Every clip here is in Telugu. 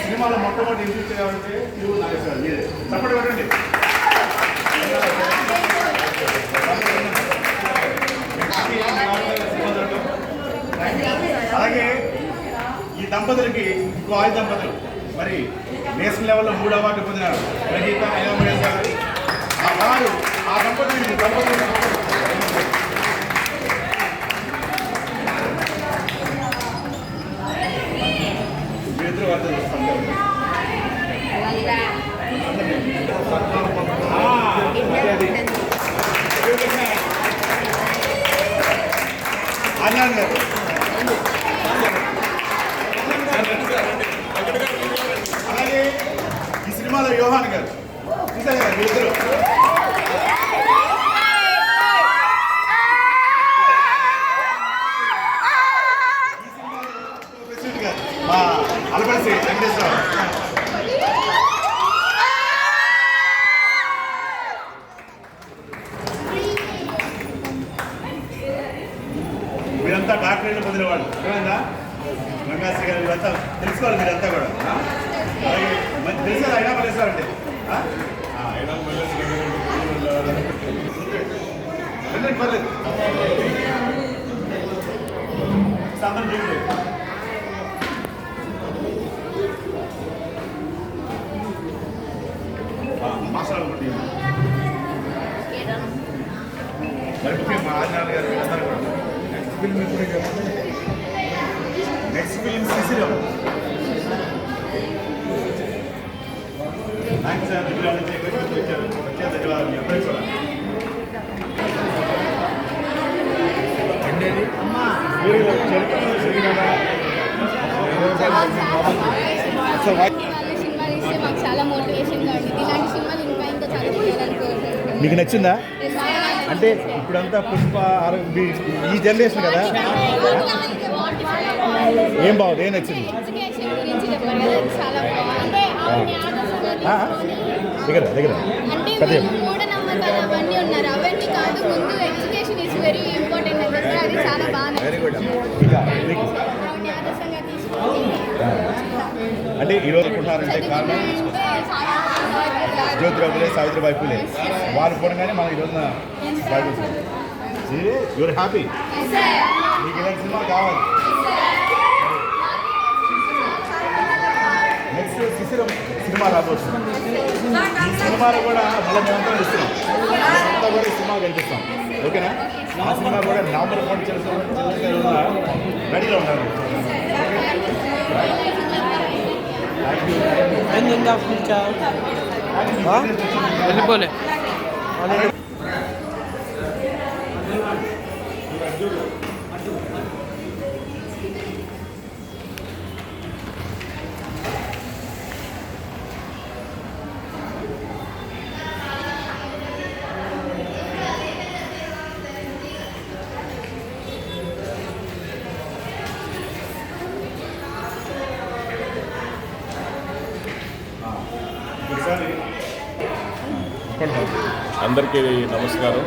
సినిమాలో మొట్టమొదటి ఎంట్రీ చేయాలంటే తిరుగు నాగేశ్వర మీరే. తప్పటి పెట్టండి అలాగే ఈ దంపతులకి ఇంకో దంపతులు. మరి నేషనల్ లెవెల్లో మూడు అవార్డు పొందిన రజిత అయోమేష్ గారు. ఆ వారు ఆ దంపతులు దంపతులు మీరిద్దరు వారితో చూస్తాం ఆనంద్ గారు అలాగే ఈ సినిమాలో యోహాన్ గారు చూసారు కదా మీరిద్దరు ఈ సినిమాలో ప్రెసిడెంట్ గారు మా అలపడిసి వెంకటేశ్వరరావు మీరంతా డాక్టరేట్లు పొందిన వాళ్ళు ఏమైందా గంగాశ్రీ గారు మీరంతా తెలుసుకోవాలి మీరంతా కూడా ఆ? అలాగే మంచి తెలుసు కదా అయినా పడేస్తారు అంటే పర్లేదు సందర్భం చూడండి మాట్లాడుకోండి మరి ముఖ్యంగా మా ఆదినారాయణ గారు వీళ్ళందరూ కూడా నెక్స్ట్ ఫిల్మ్ చెప్పండి next film Shishiram thanks sir మీరు వచ్చి వచ్చారు వచ్చే ధన్యవాదాలు మీ అందరికీ కూడా మీరు చరిత్రలో జరిగిన సినిమాలు ఇస్తే మాకు చాలా మోటివేషన్గా ఉంటుంది ఇలాంటి సినిమాలు ఇంకా ఇంకా చాలా చేయాలనుకుంటున్నాను మీకు నచ్చిందా? అంటే ఇప్పుడంతా పుష్ప ఈ జనరేషన్ కదా? ఏం బాగుంది? ఏం నచ్చింది? దగ్గర దగ్గర అంటే ఈరోజు అనుకుంటున్నారంటే కారణం? జ్యోతిరావు ఫులే సావిత్రిబాయి ఫులే వారు పోవడంగానే మనం ఈ రోజున బయట యూర్ హ్యాపీ మీకు ఇలాంటి సినిమా కావాలి నెక్స్ట్ శిశిరం సినిమా రాబోతుంది ఈ సినిమాలో కూడా మళ్ళీ మేమంతా ఇస్తున్నాం మేమంతా కూడా ఈ సినిమా కనిపిస్తాం ఓకేనా ఆ సినిమా కూడా నవంబర్ ఫోన్ చేసిన రెడీలో ఉండాలి Ending of the child. వెళ్ళిపోలే అందరికీ నమస్కారం.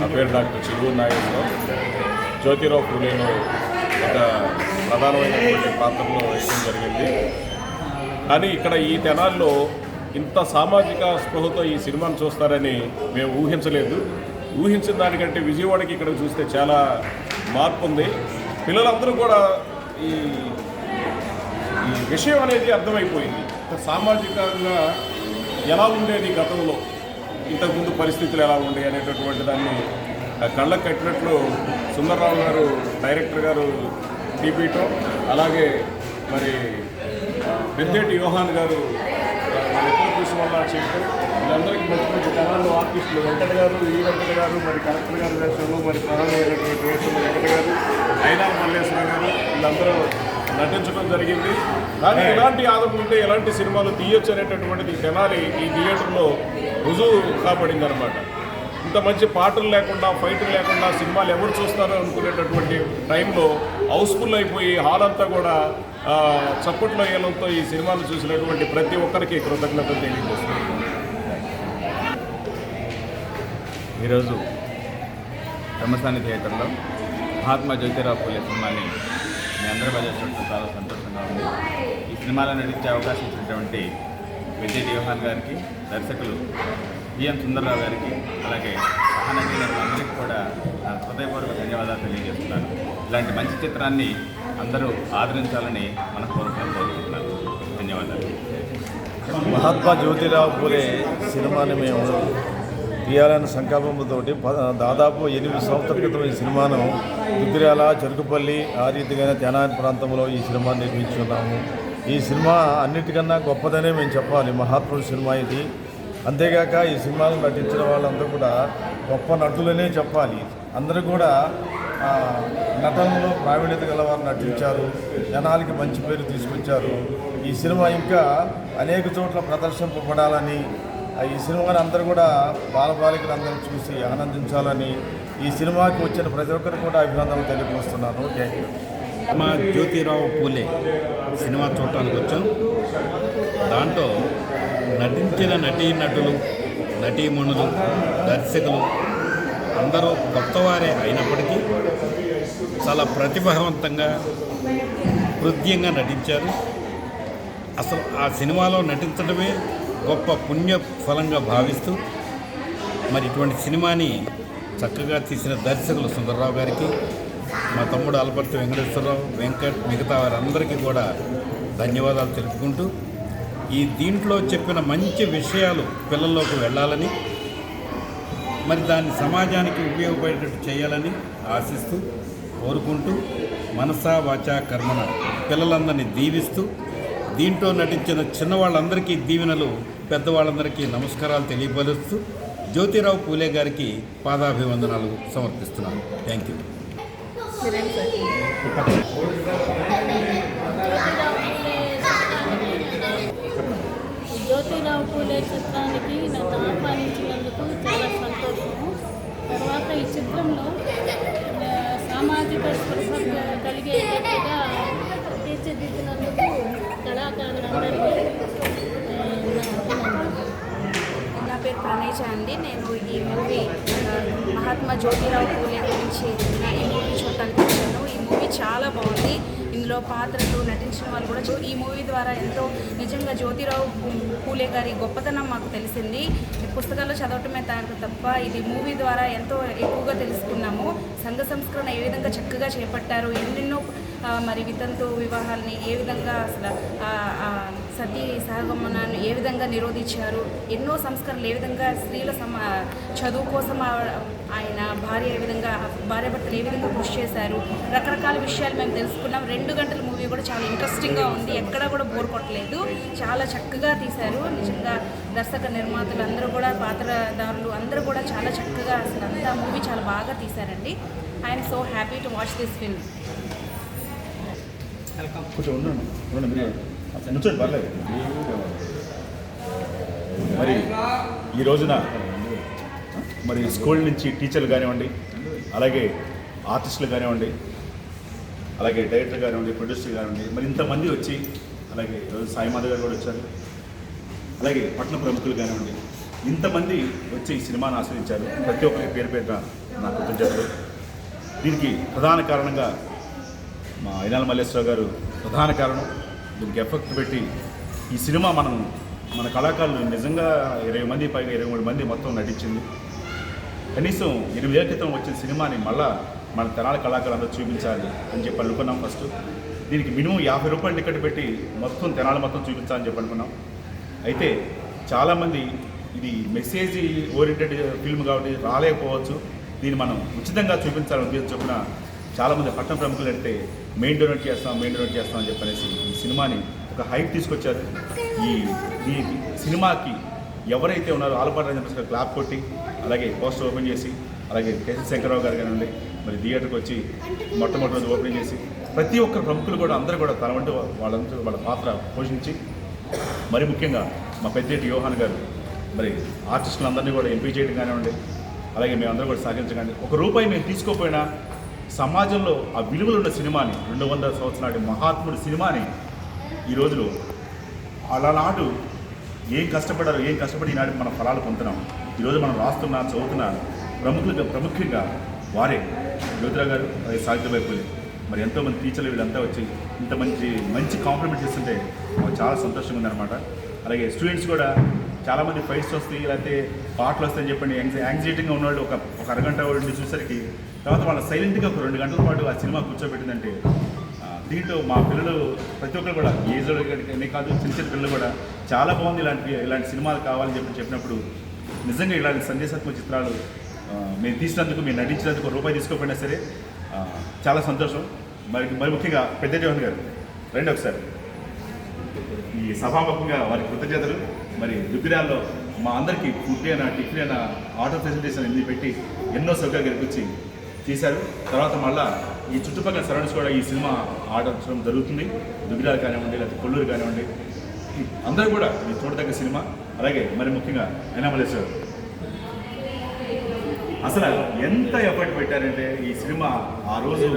నా పేరు డాక్టర్ చిరు నాగేశ్వరరావు. జ్యోతిరావు పూలేను ఒక ప్రధానమైనటువంటి పాత్రలో వేయడం జరిగింది. కానీ ఇక్కడ ఈ తెనాల్లో ఇంత సామాజిక స్పృహతో ఈ సినిమాను చూస్తారని మేము ఊహించలేదు. ఊహించిన దానికంటే విజయవాడకి ఇక్కడ చూస్తే చాలా మార్పు ఉంది పిల్లలందరూ కూడా ఈ ఈ విషయం అనేది అర్థమైపోయింది. సామాజికంగా ఎలా ఉండేది గతంలో? ఇంతకుముందు పరిస్థితులు ఎలా ఉండేవి అనేటటువంటి దాన్ని ఆ కళ్ళకు కట్టినట్లు సుందరరావు గారు డైరెక్టర్ గారు టీపీటో అలాగే మరి పెద్దటి యోహాన్ గారు ఆ, కృషి వల్ల చేయటం వీళ్ళందరికీ మంచి మంచి కళలు ఆర్టిస్టులు వెంకట గారు ఈ వెంకట గారు మరి కలెక్టర్ గారి వేషంలో మరి ప్రధానమైనటువంటి వేషంలో వెంకట గారు అయినా మల్లేశ్వర గారు వీళ్ళందరూ నటించడం జరిగింది. కానీ ఇలాంటి ఆదరణ ఉంటే ఎలాంటి సినిమాలు తీయొచ్చు అనేటటువంటిది తెనాలి ఈ థియేటర్లో రుజువు కాబడింది అనమాట ఇంత మంచి పాటలు లేకుండా ఫైట్లు లేకుండా సినిమాలు ఎవరు చూస్తారో అనుకునేటటువంటి టైంలో హౌస్ఫుల్ అయిపోయి హాల్ అంతా కూడా చప్పట్లో ఏలంతో ఈ సినిమాను చూసినటువంటి ప్రతి ఒక్కరికి కృతజ్ఞతలు తెలియజేస్తున్నాను. ఈరోజు బ్రహ్మస్థాని థియేటర్లో మహాత్మా జ్యోతిరావు పూలే సినిమాని మీ అందరూ బజేసినట్టు చాలా సంతోషంగా ఉంది. ఈ సినిమాలో నటించే అవకాశం ఇచ్చినటువంటి విజయ్ దేవహాన్ గారికి దర్శకులు బిఎం సుందర్రావు గారికి అలాగే అందరికీ కూడా నా హృదయపూర్వక ధన్యవాదాలు తెలియజేస్తున్నాను. ఇలాంటి మంచి చిత్రాన్ని అందరూ ఆదరించాలని మనస్ఫూర్తిగా కోరుకుంటున్నాను. ధన్యవాదాలు. మహాత్మా జ్యోతిరావు పూలే సినిమాని మేము తీయాలనే సంకల్పంతో దాదాపు ఎనిమిది సంవత్సరాల క్రితం ఈ సినిమాను దుగ్గిరాల చెరుకుపల్లి ఆ రీతిగా తెనాలి ప్రాంతంలో ఈ సినిమా నిర్మించుకున్నాము. ఈ సినిమా అన్నిటికన్నా గొప్పదనే మేము చెప్పాలి. మహాత్ముడు సినిమా ఇది. అంతేగాక ఈ సినిమాలు నటించిన వాళ్ళందరూ కూడా గొప్ప నటులనే చెప్పాలి. అందరూ కూడా నటనలో ప్రావీణ్యత గలవారు నటించారు. జనాలకి మంచి పేరు తీసుకొచ్చారు. ఈ సినిమా ఇంకా అనేక చోట్ల ప్రదర్శింపబడాలని ఈ సినిమాని అందరూ కూడా బాలబాలికలందరూ చూసి ఆనందించాలని ఈ సినిమాకి వచ్చిన ప్రతి ఒక్కరు కూడా అభినందనలు తెలియపరుస్తున్నాను. థ్యాంక్ యూ మా జ్యోతిరావు పూలే సినిమా చూడటానికి వచ్చాం. దాంట్లో నటించిన నటీ నటులు నటీమణులు దర్శకులు అందరూ కొత్తవారే అయినప్పటికీ చాలా ప్రతిభావంతంగా హృదయంగా నటించారు. అసలు ఆ సినిమాలో నటించడమే గొప్ప పుణ్య ఫలంగా భావిస్తూ మరి ఇటువంటి సినిమాని చక్కగా తీసిన దర్శకులు సుందర్రావు గారికి మా తమ్ముడు అలపర్తి వెంకటేశ్వరరావు వెంకట్ మిగతా వారందరికీ కూడా ధన్యవాదాలు తెలుపుకుంటూ ఈ దీంట్లో చెప్పిన మంచి విషయాలు పిల్లల్లోకి వెళ్ళాలని మరి దాన్ని సమాజానికి ఉపయోగపడేటట్టు చేయాలని ఆశిస్తూ కోరుకుంటూ మనసా వాచా కర్మన పిల్లలందరినీ దీవిస్తూ దీంట్లో నటించిన చిన్నవాళ్ళందరికీ దీవెనలు పెద్దవాళ్ళందరికీ నమస్కారాలు తెలియపరుస్తూ జ్యోతిరావు పూలే గారికి పాదాభివందనాలు సమర్పిస్తున్నాను. థ్యాంక్ యూ జ్యోతిరావు పూలే చిత్రానికి నన్ను ఆహ్వానించినందుకు చాలా సంతోషము తర్వాత ఈ చిత్రంలో ఆ, సామాజిక స్పృహ కలిగేటట్టుగా తీర్చిదిద్దినందుకు కళాకారులందరికీ ఆ, నా అభినందనలు. నా పేరు ప్రణయ్ చాంది నేను ఈ మూవీ ఆ, మహాత్మా జ్యోతిరావు పూలే గురించి ఈ మూవీ చూడటానికి వచ్చాను. ఈ మూవీ చాలా బాగుంది. ఇందులో పాత్రలు నటించిన వాళ్ళు కూడా చూ- ఈ మూవీ ద్వారా ఎంతో నిజంగా జ్యోతిరావు పూలే గారి గొప్పతనం మాకు తెలిసింది. పుస్తకాల్లో చదవటమే తా- తప్ప ఇది మూవీ ద్వారా ఎంతో ఎక్కువగా తెలుసుకున్నాము. సంఘ సంస్కరణ ఏ విధంగా చక్కగా చేపట్టారు ఎన్నెన్నో మరి వితంతు వివాహాలని ఏ విధంగా అసలు సతీ సహగమనాన్ని ఏ విధంగా నిరోధించారు? ఎన్నో సంస్కరణలు ఏ విధంగా స్త్రీల సమ చదువు కోసం ఆ- ఆయన భార్య ఏ విధంగా భార్య భర్తలు ఏ విధంగా కృషి చేశారు? రకరకాల విషయాలు మేము తెలుసుకున్నాం. రెండు గంటల మూవీ కూడా చాలా ఇంట్రెస్టింగ్గా ఉంది. ఎక్కడా కూడా బోర్ కొట్టలేదు. చాలా చక్కగా తీశారు. నిజంగా దర్శక నిర్మాతలు అందరూ కూడా పాత్రదారులు అందరూ కూడా చాలా చక్కగా అసలు అంతా మూవీ చాలా బాగా తీశారండి. I'm so happy to watch this film కొంచెం ఉండండి. ఉండండి కూర్చోండి పర్లేదు. మరి ఈ రోజున మరి స్కూల్ నుంచి టీచర్లు కానివ్వండి అలాగే ఆర్టిస్టులు కానివ్వండి అలాగే డైరెక్టర్ కానివ్వండి ప్రొడ్యూసర్ కానివ్వండి మరి ఇంతమంది వచ్చి అలాగే ఈరోజు సాయి గారు కూడా వచ్చారు అలాగే పట్టణ ప్రముఖులు కానివ్వండి ఇంతమంది వచ్చి ఈ సినిమాను ఆశ్రయించారు ప్రతి ఒక్కరి పేరు పేరున నా కృతజ్ఞతలు. దీనికి ప్రధాన కారణంగా మా అయినాల మల్లేశ్వరరావు గారు ప్రధాన కారణం. దీనికి ఎఫెక్ట్ పెట్టి ఈ సినిమా మనం మన కళాకారులు నిజంగా ఇరవై మంది పైగా ఇరవై మూడు మంది మొత్తం నటించింది. కనీసం ఎనిమిదేళ్ళ క్రితం వచ్చిన సినిమాని మళ్ళా మన తెనాల కళాకారులందరూ చూపించాలి అని చెప్పి అనుకున్నాం ఫస్ట్ దీనికి మినిమం యాభై రూపాయలు టికెట్ పెట్టి మొత్తం తెనాలి మొత్తం చూపించాలని చెప్పి అనుకున్నాం. అయితే చాలామంది ఇది మెసేజ్ ఓరియంటెడ్ ఫిల్మ్ కాబట్టి రాలేకపోవచ్చు. దీన్ని మనం ఉచితంగా చూపించాలని ఉద్దేశం చొప్పున చాలామంది పట్టణ ప్రముఖులు అంటే మెయిన్ డొనేట్ చేస్తాం మెయిన్ డొనేట్ చేస్తాం అని చెప్పనేసి ఈ సినిమాని ఒక హైక్ తీసుకొచ్చారు. ఈ ఈ సినిమాకి ఎవరైతే ఉన్నారో ఆలపాటి రాజేంద్ర గారు క్లాప్ కొట్టి అలాగే పోస్టర్ ఓపెన్ చేసి అలాగే కేసీ శంకరరావు గారు కానివ్వండి మరి థియేటర్కి వచ్చి మొట్టమొదటి రోజు ఓపెన్ చేసి ప్రతి ఒక్కరు ప్రముఖులు కూడా అందరూ కూడా తన వంటి వాళ్ళందరూ వాళ్ళ పాత్ర పోషించి మరి ముఖ్యంగా మా పెద్దేటి యోహాన్ గారు మరి ఆర్టిస్టులందరినీ కూడా ఎంపీ చేయడం కానివ్వండి అలాగే మేమందరం కూడా సహకరించకండి ఒక రూపాయి మేము తీసుకోపోయినా సమాజంలో ఆ విలువలు ఉన్న సినిమాని రెండు వందల సంవత్సరాల మహాత్ముడి సినిమాని ఈ రోజులో అలానాడు ఏం కష్టపడారు ఏం కష్టపడి ఈనాడు మన ఫలాలు పొందుతున్నాం. ఈరోజు మనం రాస్తున్న చదువుతున్నా ప్రముఖులుగా ప్రముఖంగా వారే జ్యోతిరావు గారు అలాగే సావిత్రిబాయి పూలే. మరి ఎంతోమంది టీచర్లు వీళ్ళంతా వచ్చి ఇంత మంచి మంచి కాంప్లిమెంట్ ఇస్తుంటే మాకు చాలా సంతోషంగా ఉందన్నమాట. అలాగే స్టూడెంట్స్ కూడా చాలామంది ఫైట్స్ వస్తాయి లేకపోతే పాటలు వస్తాయని చెప్పండి. యాంగ్జై యాంగ్జైటీగా ఉన్నవాళ్ళు ఒక ఒక అరగంట వాళ్ళు చూసేసరికి తర్వాత వాళ్ళ సైలెంట్గా ఒక రెండు గంటల పాటు ఆ సినిమా కూర్చోబెట్టిందంటే దీంట్లో మా పిల్లలు ప్రతి ఒక్కరు కూడా ఏజ్ కాదు చిన్న చిన్న పిల్లలు కూడా చాలా బాగుంది ఇలాంటి ఇలాంటి సినిమాలు కావాలని చెప్పి చెప్పినప్పుడు నిజంగా ఇలాంటి సందేశాత్మక చిత్రాలు మేము తీసినందుకు మేము నటించినందుకు రూపాయి తీసుకోకపోయినా సరే చాలా సంతోషం. మరి మరి ముఖ్యంగా పెద్ద జోహన్ గారు రండి ఒకసారి. ఈ సభాముఖంగా వారి కృతజ్ఞతలు. మరి దుగ్గిరాల్లో మా అందరికీ ఫుడ్ అయినా టిఫిన్ అయినా ఆటో ఫెసిలిటీస్ అన్ని పెట్టి ఎన్నో సౌకర్యాలు కల్పించి తీశారు. తర్వాత మళ్ళా ఈ చుట్టుపక్కల సరౌండ్స్ కూడా ఈ సినిమా ఆడడం జరుగుతుంది. దుగ్గిరాలు కానివ్వండి లేకపోతే కొల్లూరు కానివ్వండి అందరూ కూడా మీరు చూడదగ్గ సినిమా. అలాగే మరి ముఖ్యంగా అయినామలేశ్వర్ అసలు ఎంత ఎఫర్ట్ పెట్టారంటే ఈ సినిమా ఆ రోజు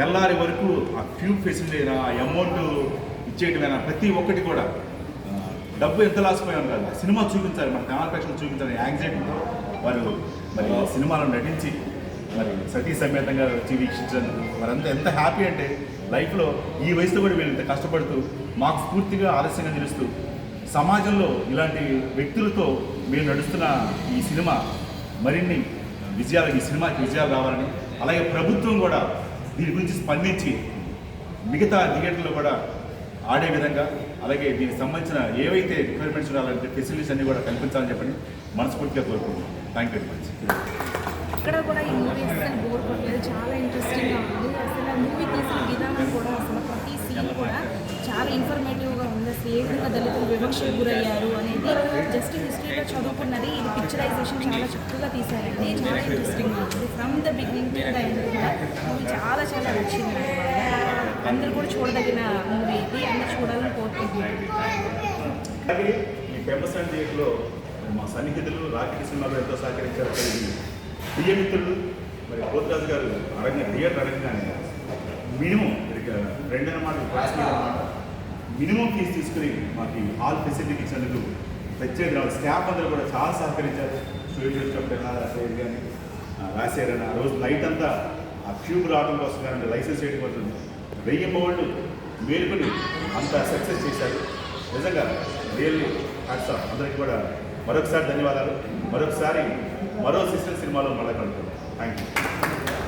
తెల్లారి వరకు ఆ ఫ్యూ ఫెసిలిటీ అయినా ఆ అమౌంట్ ఇచ్చేయటమైనా ప్రతి ఒక్కటి కూడా డబ్బు ఎంత లాసిపోయాం కాదు. సినిమా చూపించాలి మన కమల్ ప్రేక్షకులు చూపించాలి యాంగ్జైటీతో వారు మరి సినిమాలో నటించి మరి సతీ సమేతంగా వచ్చి వారంతా ఎంత హ్యాపీ అంటే లైఫ్లో ఈ వయసులో కూడా వీళ్ళు ఇంత కష్టపడుతూ మాకు స్ఫూర్తిగా ఆలస్యంగా నిలుస్తూ సమాజంలో ఇలాంటి వ్యక్తులతో మీరు నడుస్తున్న ఈ సినిమా మరిన్ని విజయాలు ఈ సినిమాకి విజయాలు రావాలని అలాగే ప్రభుత్వం కూడా దీని గురించి స్పందించి మిగతా థియేటర్లు కూడా ఆడే విధంగా అలాగే దీనికి సంబంధించిన ఏవైతే రిక్వైర్మెంట్స్ ఉండాలంటే ఫెసిలిటీస్ అన్ని కూడా కల్పించాలని చెప్పని మనస్ఫూర్తిగా కోరుకుంటున్నాం. థ్యాంక్ యూ వెరీ మచ్ ఇక్కడ కూడా ఈ మూవీ అసలు బోర్ కొట్టలేదు. చాలా ఇంట్రెస్టింగ్గా ఉంది. అసలు ఆ మూవీ తీసిన విధానం కూడా అసలు ప్రతి సీన్ కూడా చాలా ఇన్ఫర్మేటివ్గా ఉంది. అసలు ఏ విధంగా దళితులు వివక్షకు గురయ్యారు అనేది జస్ట్ హిస్టరీలో చదువుకున్నది ఇది పిక్చరైజేషన్ చాలా చక్కగా తీశారండి. చాలా ఇంట్రెస్టింగ్గా ఉంది. From the beginning to the end కూడా మూవీ చాలా చాలా నచ్చింది. అందరూ కూడా చూడదగిన మూవీ ఇది. అందరూ చూడాలని కోరుకుంటున్నాను అలాగే ఈ ఫేమస్ అండ్ థియేటర్లో మా సన్నిహితులు రాకెట్ సినిమాలో ఎంతో సహకరించారు. ఈ ప్రియ మిత్రులు మరి పోతురాజు గారు అడగిన థియేటర్ అడగగానే మినిమం రెండైన అన్నమాట క్లాస్మేట్ అన్నమాట. మినిమం ఫీజు తీసుకుని మాకు హాల్ ఫెసిలిటీ ఇచ్చినందుకు ప్రత్యేక స్టాఫ్ అందరూ కూడా చాలా సహకరించారు. స్టూడియో వచ్చినప్పుడైనా రాసేది కానీ రాశారని. ఆ రోజు నైట్ అంతా ఆ క్యూబ్ రావడం కోసం కానీ లైసెన్స్ చేయడం కోసం వెయ్యి వాళ్ళు మేలుకొని అంత సక్సెస్ చేశారు. నిజంగా రియల్లీ హ్యాట్స్ ఆఫ్ అందరికీ కూడా మరొకసారి ధన్యవాదాలు. మరొకసారి మరో సిస్టర్ సినిమాలో మళ్ళీ కలుగుతాం థ్యాంక్ యూ